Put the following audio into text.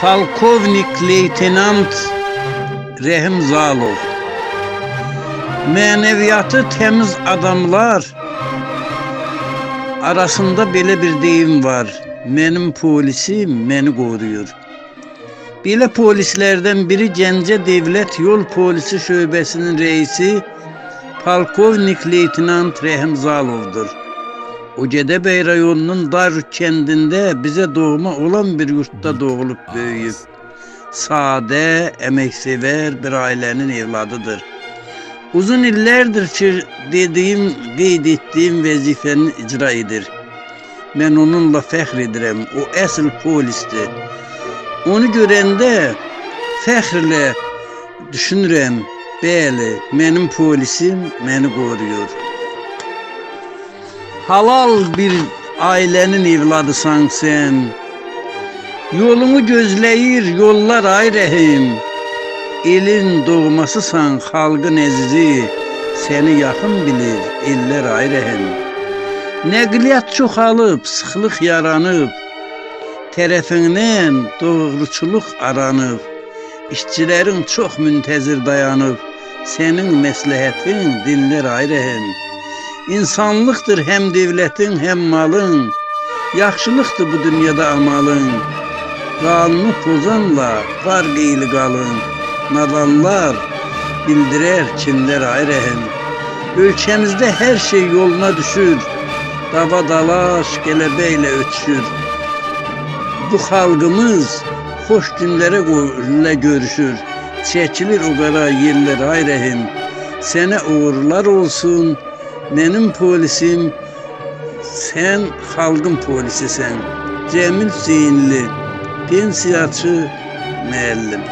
Polkovnik Leytenant Rehim Zalov Mənəviyyatı təmiz adamlar arasında belə bir deyim var. Mənim polisim məni qoruyur. Belə polislərdən biri Gəncə Dövlət Yol Polisi şöbəsinin reisi Polkovnik Leytenant Rəhim O Gədəbəy rayonunun Darük kəndində bizə doğma olan bir yurtda doğulub böyüyüb. Sadə, əməksevər bir ailənin evladıdır. Uzun illərdir ki, dediyim, qeyd etdiyim vəzifəni icra edir. Mən onunla fəxr edirəm. O əsl polisdir. Onu görəndə fəxrlə düşünürəm. Bəli, mənim polisim məni qoruyur. Halal bir ailənin evladısan sən. Yolunu gözləyir yollar ay rəhim. Elin doğmasısan xalqın əzizi. Səni yaxın bilir ellər ay rəhim. Nəqliyyat çoxalıb, sıxlıq yaranıb. Tərəfindən doğruçuluq aranıb. İşçilərin çox müntəzir dayanıb. Sənin məsləhətin dinlər ay rəhim. İnsanlıqdır həm dövlətin, həm malın. Yaxşılıqdır bu dünyada amalın. Qanunu pozanla var qeyli qalın. Nadanlar bildirər kimlər ay. Ölkəmizdə hər şey yoluna düşür. Dava dalaş qələbəylə ötüşür. Bu xalqımız xoş günlərə ilə görüşür. Çəkilir o qara yerlər ay. Sənə uğurlar olsun. Mənim polisim sən xalqın polisisən. Cəmil Hüseynli, pensiyaçı müəllim.